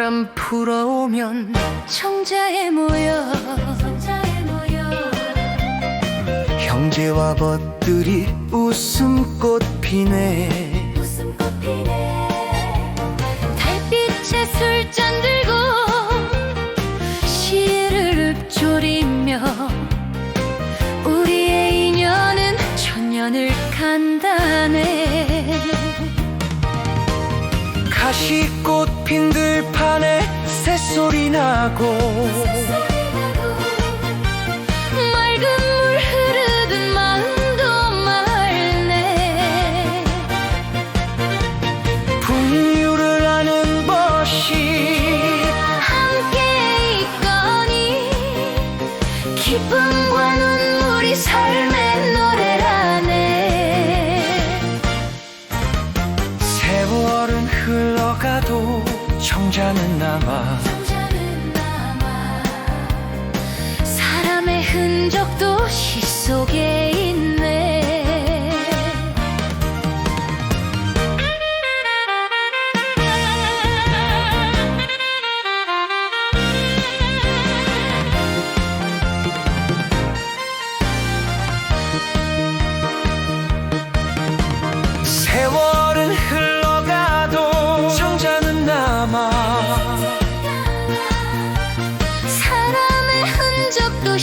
봄바람 불어오면 청자에 모여. 청자에 모여. 형제와 벗들이 웃음꽃 피네. 웃음꽃 피네. 달빛에 술잔 들고 시를 읊조리며 우리의 인연은 천년을 간다네. 가시꽃 핀 들판에 새소리 나고 맑은 물 흐르듯 마음도 맑네. 풍류를 아는 것이 함께 있거니 기쁨과 눈물이 삶의 노래라네. 세월은 흘러가도 정자는 남아 흔적도 시 속에 있네. 세월은 흘러가도 사람의 흔적도